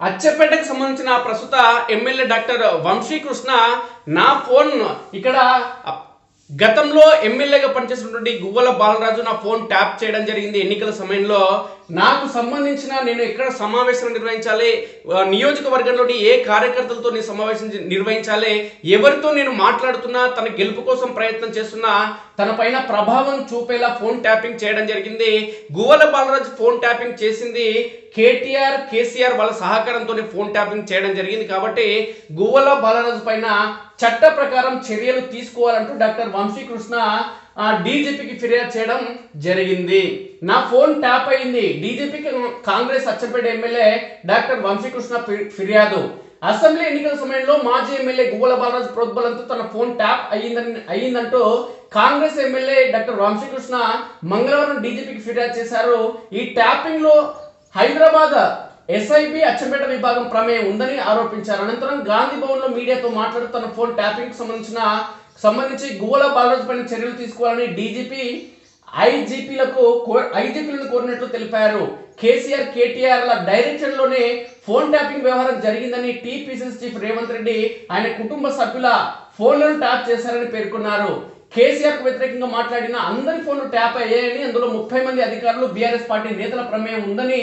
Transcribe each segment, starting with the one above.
అచ్చపేటకు సంబంధించిన ప్రస్తుత MLA doctor Vamsikrishna నా ఫోన్ ఇక్కడ గతంలో ఎమ్మెల్యేగా పనిచేసినటువంటి గువ్వల బాలరాజు నా ఫోన్ ట్యాప్ చేయడం జరిగింది ఎన్నికల సమయంలో. నాకు సంబంధించిన నేను ఎక్కడ సమావేశం నిర్వహించాలి? ఆ, నియోజకవర్గంలోని ఏ కార్యకర్తలతో నేను సమావేశం నిర్వహించాలి? ఎవరితో నేను మాట్లాడుతున్నా? తన గెలుపు కోసం ప్రయత్నం చేస్తున్నా? తన పైన ప్రభావం చూపేలా ఫోన్ ట్యాపింగ్ చేయడం జరిగింది. గువ్వల బాలరాజు ఫోన్ ట్యాపింగ్ చేసింది. కేటీఆర్ కేసీఆర్ వాళ్ళ సహకారంతో ఫోన్ ట్యాపింగ్ చేయడం జరిగింది కాబట్టి గువ్వల బాలరాజు పైన చట్ట ప్రకారం చర్యలు తీసుకోవాలంటూ డాక్టర్ వంశీకృష్ణ ఆ డీజీపీకి ఫిర్యాదు చేయడం జరిగింది. నా ఫోన్ ట్యాప్ అయింది. డీజీపీకి కాంగ్రెస్ అచ్చంపేట ఎమ్మెల్యే డాక్టర్ వంశీకృష్ణ ఫిర్యాదు. అసెంబ్లీ ఎన్నికల సమయంలో మాజీ ఎమ్మెల్యే గువ్వల బాలరాజు ప్రోద్బలంతో తన ఫోన్ ట్యాప్ అయ్యిందని అయ్యిందంటూ కాంగ్రెస్ ఎమ్మెల్యే డాక్టర్ వంశీకృష్ణ మంగళవారం డీజీపీకి ఫిర్యాదు చేశారు. ఈ ట్యాపింగ్లో హైదరాబాద్ ఎస్ఐబి అచ్చంపేట విభాగం ప్రమేయం ఉందని ఆరోపించారు. అనంతరం గాంధీ భవన్లో మీడియాతో మాట్లాడుతూ తన ఫోన్ ట్యాపింగ్కి సంబంధించిన సంబంధించి గువ్వల బాలరాజుపైన చర్యలు తీసుకోవాలని డీజీపీ ఐజీపీలకు ఐజీపీలను కోరినట్లు తెలిపారు. కేసీఆర్ కేటీఆర్ల డైరెక్షన్లోనే డైరెక్షన్లోనే ఫోన్ ట్యాపింగ్ వ్యవహారం జరిగిందని టీపీసీసీ చీఫ్ రేవంత్ రెడ్డి ఆయన కుటుంబ సభ్యుల ఫోన్లను ట్యాప్ చేశారని పేర్కొన్నారు. కేసీఆర్కు వ్యతిరేకంగా మాట్లాడిన అందరి ఫోన్లు ట్యాప్ అయ్యాయని అందులో ముప్పై మంది అధికారులు బీఆర్ఎస్ పార్టీ నేతల ప్రమేయం ఉందని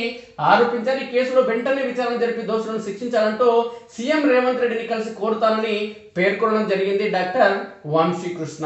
ఆరోపించారు. ఈ కేసులో వెంటనే విచారణ జరిపి దోషులను శిక్షించాలంటూ సీఎం రేవంత్ రెడ్డిని కలిసి కోరుతానని పేర్కొనడం జరిగింది డాక్టర్ వంశీకృష్ణ.